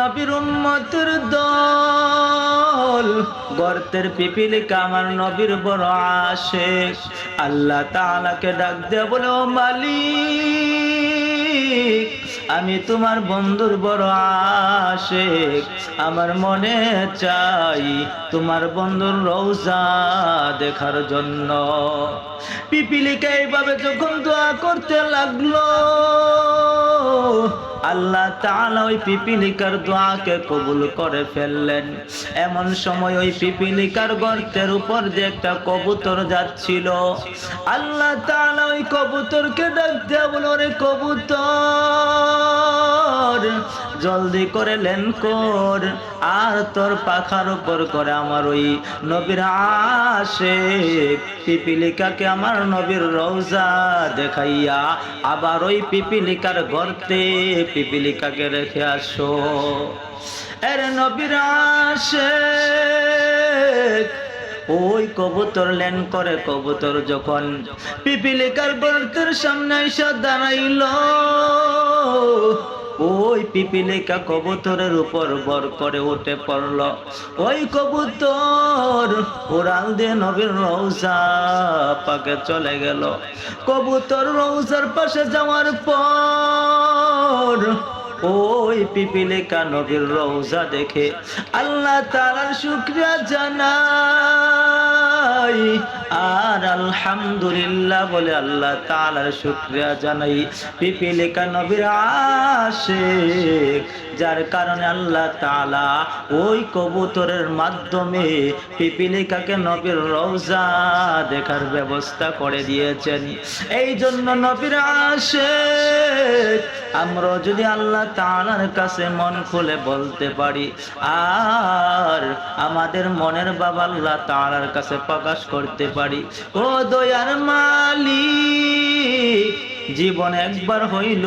নবীর উম্মতের দল। গর্তের পিপিলিকা আমার নবীর বড় আসে আল্লাহ তাআলাকে ডাক দেয়া বলে, ও মালিক, আমি তোমার বন্ধুর বড় আশেক। আমার মনে চাই তোমার বন্ধুর রৌজা দেখার জন্য। পিপিলিকা এইভাবে যখন দোয়া করতে লাগল আল্লাহ তাআলা ওই পিপিলিকার দোয়াকে কবুল করে ফেললেন। এমন সময় ওই পিপিলিকার গর্তের উপর যে একটা কবুতর যাচ্ছিল। আল্লাহ তাআলা ওই কবুতরকে ডাক দেয়া বলে কবুতর! জলদি করে লেন কর, আর তোর পাখার উপর করে আমার ওই নবীর আসে পিপিলিকাকে আমার নবীর রওজা দেখাইয়া আবার ওই পিপিলিকার গর্তে পিপিলিকাকে রেখে আসো। এর নবীর আসে ওই কবুতর লেন করে কবুতর যখন পিপিলিকার গর্তের সামনে এসে দাঁড়াইল ওই পিপিলিকা কবুতরের উপর বর করে উঠে পড়ল। ওই কবুতর উড়াল দিয়ে নবীর রৌজা পাকে চলে গেল। কবুতর রৌজার পাশে যাওয়ার পর ওই পিপিলিকা নবীর রৌজা দেখে আল্লাহ তাআলার শুকরিয়া জানাই, আর আলহামদুলিল্লাহ বলে আল্লাহ তাআলার শুকরিয়া জানাই। পিপিলিকা নবীর আশিক, যার কারণে আল্লাহ তালা ওই কবুতরের মাধ্যমে পিপিলিকাকে নবীর রওজা দেখার ব্যবস্থা করে দিয়েছেন। এই জন্য নবীর আশিক আমরা যদি আল্লাহ তালার কাছে মন খুলে বলতে পারি, আর আমাদের মনের বাবা আল্লাহ তালার কাছে প্রকাশ করতে পারি। ও দয়ার মালিক, জীবন একবার হইল,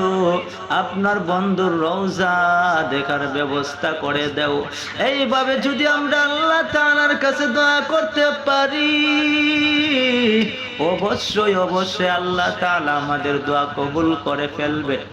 আপনার বন্ধুর রওজা দেখার ব্যবস্থা করে দেও। এইভাবে যদি আমরা আল্লাহ তাআলার কাছে দোয়া করতে পারি, অবশ্যই অবশ্যই আল্লাহ তাআলা আমাদের দোয়া কবুল করে ফেলবে।